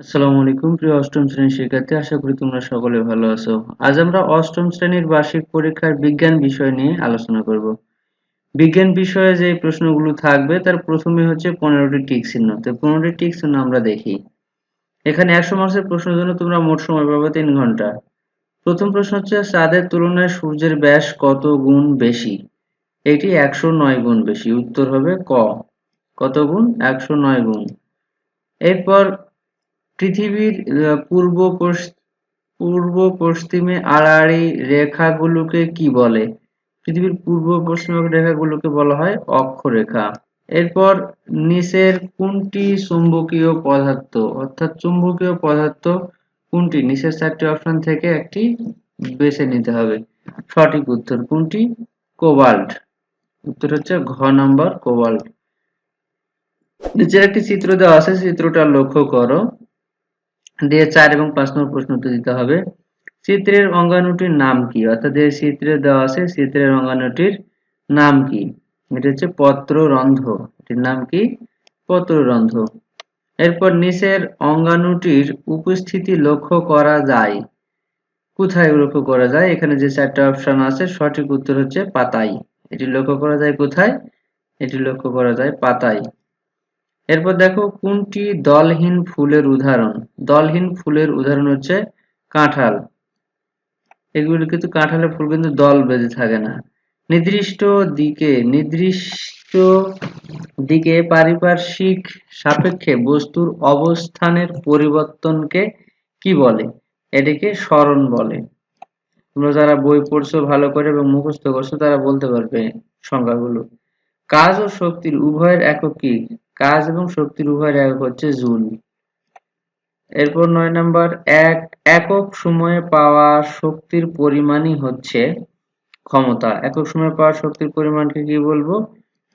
আসসালামু আলাইকুম, প্রিয় অষ্টম শ্রেণির শিক্ষার্থী, আশা করি তোমরা সকলে ভালো আছো। আজ আমরা অষ্টম শ্রেণির বার্ষিক পরীক্ষার বিজ্ঞান বিষয় নিয়ে আলোচনা করব। বিজ্ঞান বিষয়ে যে প্রশ্নগুলো থাকবে, তার প্রথমে হচ্ছে পনেরোটি টিক চিহ্ন। তো পনেরোটি টিক চিহ্ন আমরা দেখি। এখানে একশো মার্কসের প্রশ্নের জন্য তোমরা মোট সময় পাবে তিন ঘণ্টা। প্রথম প্রশ্ন হচ্ছে চাঁদের তুলনায় সূর্যের ব্যাস কত গুণ বেশি? এটি একশো নয় গুণ বেশি। উত্তর হবে ক। কত গুণ? একশো নয় গুণ। এরপর পৃথিবীর পূর্ব পূর্ব পশ্চিমে আড়াআড়ি রেখাগুলোকে কি বলে? পৃথিবীর পূর্ব পশ্চিম রেখাগুলোকে বলা হয় অক্ষরেখা। এরপর নিচের কোনটি চুম্বকীয় পদার্থ? অর্থাৎ চুম্বকীয় পদার্থ কোনটি? নিচের চারটি অপশন থেকে একটি বেছে নিতে হবে। সঠিক উত্তর কোনটি? কোবাল্ট। উত্তর হচ্ছে ঘ নম্বর কোবাল্ট। নিচের একটি চিত্র দেওয়া আছে, চিত্রটা লক্ষ্য করো। দিয়ে চার এবং পাঁচ নম্বর প্রশ্ন উত্তর দিতে হবে। চিত্রের অঙ্গাণুটির নাম কি? অর্থাৎ এই চিত্রে দেওয়া আছে, চিত্রের অঙ্গাণুটির নাম কি? এটা হচ্ছে পত্ররন্ধ্র। এটির নাম কি? পত্ররন্ধ্র। এরপর নিচের অঙ্গাণুটির উপস্থিতি লক্ষ্য করা যায়। কোথায় লক্ষ্য করা যায়? এখানে যে চারটা অপশন আছে, সঠিক উত্তর হচ্ছে পাতায়। এটি লক্ষ্য করা যায় কোথায়? এটি লক্ষ্য করা যায় পাতায়। এরপর দেখো কোনটি দলহীন ফুলের উদাহরণ? দলহীন ফুলের উদাহরণ হচ্ছে কাঁঠাল। এগুলো কিন্তু কাঁঠালের ফুল কিন্তু দল বেঁধে থাকে না। নির্দিষ্ট দিকে নির্দিষ্ট দিকে পারিপার্শ্বিক সাপেক্ষে বস্তুর অবস্থানের পরিবর্তনকে কি বলে? এটাকে স্মরণ বলে। তোমরা যারা বই পড়ছো, ভালো করে এবং মুখস্থ করছ, তারা বলতে পারবে সংখ্যাগুলো কাজ ও শক্তির উভয়ের একক কি? কাজ এবং শক্তির উভয়ের একক হচ্ছে জুল এরপর নয় নাম্বার, এক, একক সময়ে পাওয়া শক্তির পরিমাণই হচ্ছে ক্ষমতা। একক সময়ে পাওয়া শক্তির পরিমাণকে কি বলব?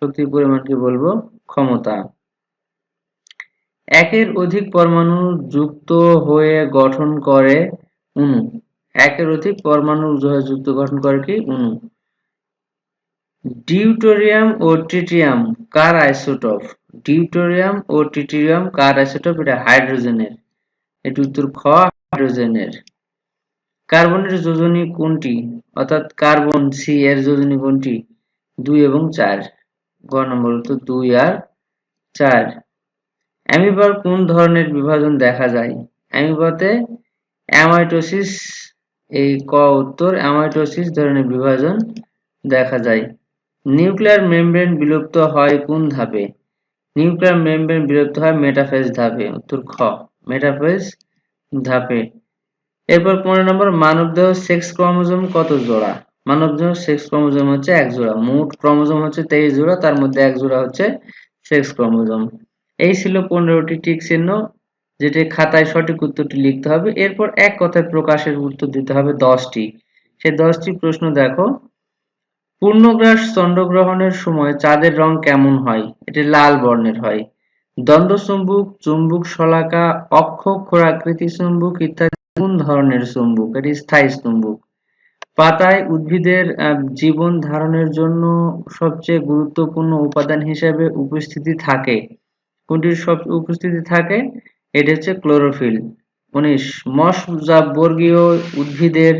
শক্তির পরিমাণকে বলব ক্ষমতা। একের অধিক পরমাণু যুক্ত হয়ে গঠন করে অণু একের অধিক পরমাণু যুক্ত গঠন করে কি? অণু ডিউটোরিয়াম ও ট্রিটিয়াম, কার আইসোটপ? ডিউটোরিয়াম ও ট্রিটিয়াম কার আইসোটপ এটা হাইড্রোজেনের। এটি উত্তর খ, হাইড্রোজেনের। কার্বনের যোজনী কোনটি? অর্থাৎ কার্বন সি এর যোজনী কোনটি? দুই এবং চার। গ নম্বর উত্তর দুই আর চার। অ্যামিবার কোন ধরনের বিভাজন দেখা যায়? অ্যামিবাতে অ্যামাইটোসিস, এই ক উত্তর, অ্যামাইটোসিস ধরনের বিভাজন দেখা যায়। নিউক্লিয়ার মেমব্রেন বিলুপ্ত হয় কোন ধাপে? নিউক্লিয়ার মেমব্রেন বিলুপ্ত হয় মেটাফেজ ধাপে। উত্তর খ মেটাফেজ ধাপে। এরপর পনেরো নম্বর, মানবদেহ সেক্স ক্রোমোজোম কত জোড়া? মানবদেহ সেক্স ক্রোমোজোম হচ্ছে এক জোড়া। মোট ক্রোমোজোম হচ্ছে তেইশ জোড়া, তার মধ্যে এক জোড়া হচ্ছে সেক্স ক্রোমোজোম এই ছিল পনেরোটি টিক চিহ্ন, যেটি খাতায় সঠিক উত্তরটি লিখতে হবে। এরপর এক কথায় প্রকাশের উত্তর দিতে হবে দশটি। সে দশটি প্রশ্ন দেখো। পূর্ণগ্রাস চন্দ্রগ্রহণের সময় চাঁদের রং কেমন হয়? এটি লাল বর্ণের হয়। দ্বন্দ্ব চুম্বুক শলাকা অক্ষরাকৃতি চুম্বক ইত্যাদি কোন ধরনের চুম্বক? এটি স্থায়ী চুম্বক। পাতায় উদ্ভিদের জীবন ধারণের জন্য সবচেয়ে গুরুত্বপূর্ণ উপাদান হিসেবে উপস্থিতি থাকে। কোনটির সব উপস্থিতি থাকে? এটি হচ্ছে ক্লোরোফিল। উনিশ। মশ বর্গীয় উদ্ভিদের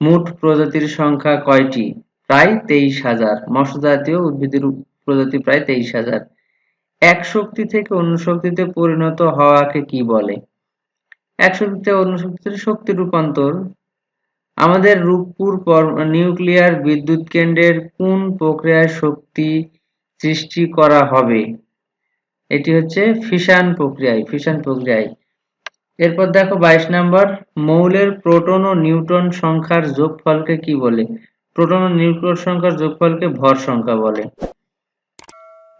মোট প্রজাতির সংখ্যা কয়টি? প্রায় তেইশ হাজার। মৎস্য জাতীয় উদ্ভিদের প্রজাতি প্রায় তেইশ হাজার। এক শক্তি থেকে অন্য শক্তিতে পরিণত হওয়াকে কি বলে? এক শক্তি থেকে অন্য শক্তিতে শক্তি রূপান্তর। আমাদের রূপপুর নিউক্লিয়ার বিদ্যুৎ কেন্দ্রের কোন প্রক্রিয়ায় শক্তি সৃষ্টি করা হবে? এটি হচ্ছে ফিশান প্রক্রিয়ায় ফিশান প্রক্রিয়ায়। এরপর দেখো বাইশ নাম্বার। মৌলের প্রোটন ও নিউট্রন সংখ্যার যোগফলকে কি বলে? প্রোটন ও নিউট্রন সংখ্যার যোগফলকে ভর সংখ্যা বলে।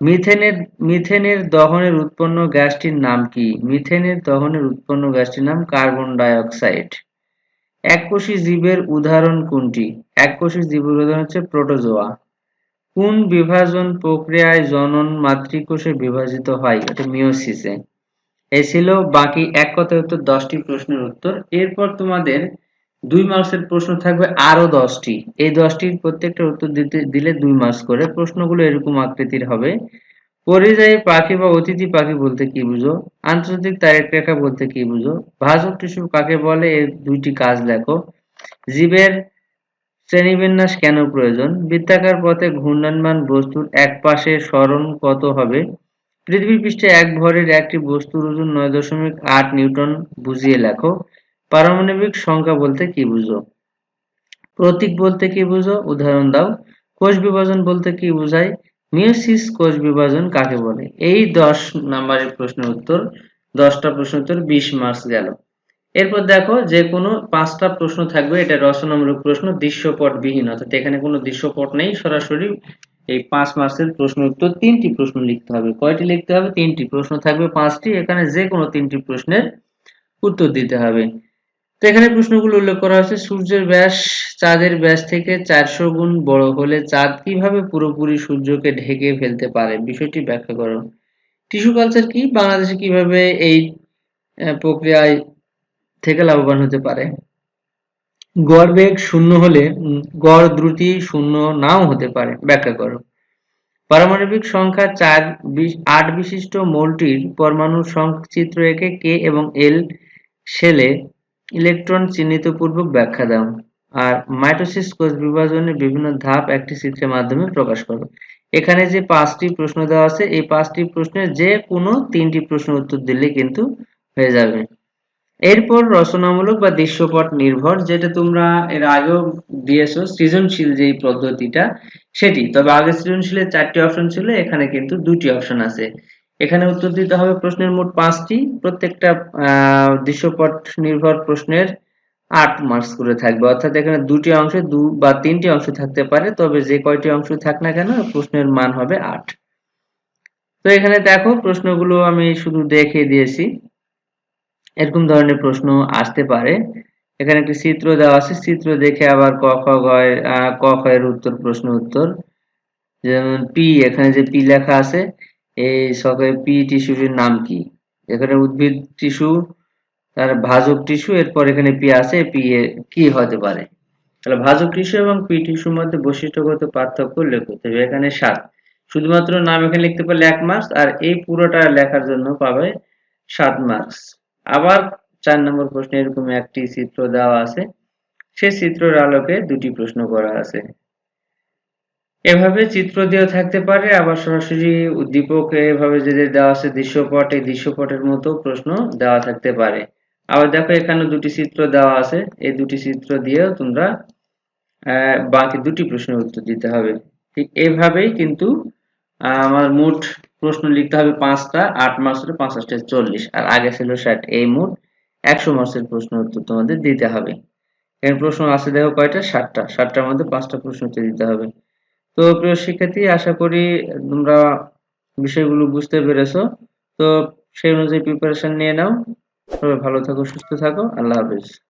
মিথেনের মিথেনের দহনের উৎপন্ন গ্যাসটির নাম কি? মিথেনের দহনের উৎপন্ন গ্যাসটির নাম কার্বন ডাইঅক্সাইড। এককোষী জীবের উদাহরণ কোনটি? এককোষী জীবের উদাহরণ হচ্ছে প্রোটোজোয়া। কোন বিভাজন প্রক্রিয়ায় জনন মাতৃকোষে বিভাজিত হয়? এটা মিওসিসে এই ছিল বাকি এক কথা উত্তর, দশটি প্রশ্নের উত্তর। এরপর তোমাদের দুই মার্কসের প্রশ্ন থাকবে আরও দশটি। এই দশটির প্রত্যেকটা উত্তর দিতে, দিলে দুই মার্কস করে। প্রশ্নগুলো এরকম আকৃতির হবে। পরিযায়ী পাখি বা অতিথি পাখি বলতে কি বুঝো? আন্তর্জাতিক তারিখ রেখা বলতে কি বুঝো? ভাজক টিস্যু কাকে বলে? এর দুইটি কাজ লেখো। জীবের শ্রেণীবিন্যাস কেন প্রয়োজন? বৃত্তাকার পথে ঘূর্ণায়মান বস্তুর এক পাশে সরণ কত হবে? পৃথিবী পৃষ্ঠে এক ভরের একটি বস্তুর ওজন নয় দশমিক আট নিউটন বুঝিয়ে লেখো। পারমাণবিক সংখ্যা বলতে কি বুঝো? প্রতীক বলতে কি বুঝো? উদাহরণ দাও। কোষ বিভাজন বলতে কি বোঝায়? মিওসিস কোষ বিভাজন কাকে বলে? এই দশ নাম্বারের প্রশ্নের উত্তর, দশটা প্রশ্ন উত্তর বিশ মার্কস গেল। এরপর দেখো যে কোনো পাঁচটা প্রশ্ন থাকবে, এটা রচনামূলক প্রশ্ন দৃশ্যপট বিহীন অর্থাৎ এখানে কোনো দৃশ্যপট নেই, সরাসরি এই পাঁচ মার্কসের প্রশ্ন উত্তর তিনটি প্রশ্ন লিখতে হবে। কয়টি লিখতে হবে? তিনটি প্রশ্ন থাকবে, পাঁচটি। এখানে যে কোনো তিনটি প্রশ্নের উত্তর দিতে হবে। তো এখানে প্রশ্নগুলো উল্লেখ করা হয়েছে, সূর্যের ব্যাস চাঁদের ব্যাস থেকে চারশো গুণ বড় হলে চাঁদ কীভাবে পুরোপুরি সূর্যকে ঢেকে ফেলতে পারে? বিষয়টি ব্যাখ্যা করো। টিস্যু কালচার কি? বাংলাদেশে কীভাবে এই প্রক্রিয়ায় থেকে লাভবান হতে পারে? গড় বেগ শূন্য হলে গড় দ্রুতি শূন্য নাও হতে পারে। ব্যাখ্যা করো। পারমাণবিক সংখ্যা চার আট বিশিষ্ট মোলটির পরমাণুর সংচিত্র একে কে এবং এল শেলে ইলেকট্রন চিহ্নিত পূর্বক ব্যাখ্যা দাও, আর মাইটোসিস কোষ বিভাজনের বিভিন্ন ধাপ একটি চিত্রের মাধ্যমে প্রকাশ করো এখানে যে পাঁচটি প্রশ্ন দেওয়া আছে, এই পাঁচটি প্রশ্নের যে কোনো তিনটি প্রশ্ন উত্তর দিলে কিন্তু হয়ে যাবে। এরপর রচনামূলক বা দৃশ্যপট নির্ভর, যেটা তোমরা এর আগেও দিয়েছ, সৃজনশীল যেই পদ্ধতিটা, সেটি। তবে আগে সৃজনশীলের চারটি অপশন ছিল, এখানে কিন্তু দুটি অপশন আছে। এখানে উত্তর দিতে হবে প্রশ্নের মোট পাঁচটি। প্রত্যেকটা দৃশ্যপট নির্ভর প্রশ্নের আট মার্কস করে থাকবে। অর্থাৎ এখানে দুটি অংশে দু বা তিনটি অংশ থাকতে পারে, তবে যে কয়টি অংশ থাক না কেন, প্রশ্নের মান হবে আট। তো এখানে দেখো, প্রশ্নগুলো আমি শুধু দেখিয়ে দিয়েছি। এরকম ধরনের প্রশ্ন আসতে পারে। এখানে একটি চিত্র দেওয়া আছে। চিত্র দেখে আবার ক, খ গ এর উত্তর, প্রশ্ন উত্তর। যেমন পি এখানে যে পি লেখা আছে এই সকে পি টিস্যুটির নাম কি? এখানে উদ্ভিদ টিস্যু, তার ভাজক টিস্যু, এরপর এখানে পি আছে, পি কি হতে পারে? তাহলে ভাজক টিস্যু এবং পি টিস্যুর মধ্যে বৈশিষ্ট্যগত পার্থক্য উল্লেখ করতে হবে এখানে সাত। শুধুমাত্র নাম এখানে লিখতে পারলে এক মার্কস আর এই পুরোটা লেখার জন্য পাবে সাত মার্কস আবার চার নম্বর প্রশ্নে এরকম একটি চিত্র দেওয়া আছে। সে চিত্রের আলোকে দুটি প্রশ্ন করা আছে। এভাবে চিত্র দেওয়া থাকতে পারে, আবার সরাসরি উদ্দীপক এভাবে যদি দেওয়া আছে দৃশ্যপট, এই দৃশ্যপটের মতো প্রশ্ন দেওয়া থাকতে পারে। আবার দেখো এখানে দুটি চিত্র দেওয়া আছে, এই দুটি চিত্র দিয়েও তোমরা বাকি দুটি প্রশ্নের উত্তর দিতে হবে। ঠিক এভাবেই কিন্তু আমার মোট প্রশ্ন লিখতে হবে পাঁচটা, আট মার্কসের পাঁচ আটটা চল্লিশ, আর আগে ছিল ষাট, এই মোট একশো মার্কসের প্রশ্ন উত্তর তোমাদের দিতে হবে। এর প্রশ্ন আছে দেখো কয়টা? ষাটটা, ষাটটার মধ্যে পাঁচটা প্রশ্ন উত্তর দিতে হবে। তো প্রিয় শিক্ষার্থী, আশা করি তোমরা বিষয়গুলো বুঝতে পেরেছ। তো সেই অনুযায়ী প্রিপারেশন নিয়ে নাও। সবাই ভালো থাকো, সুস্থ থাকো। আল্লাহ হাফেজ।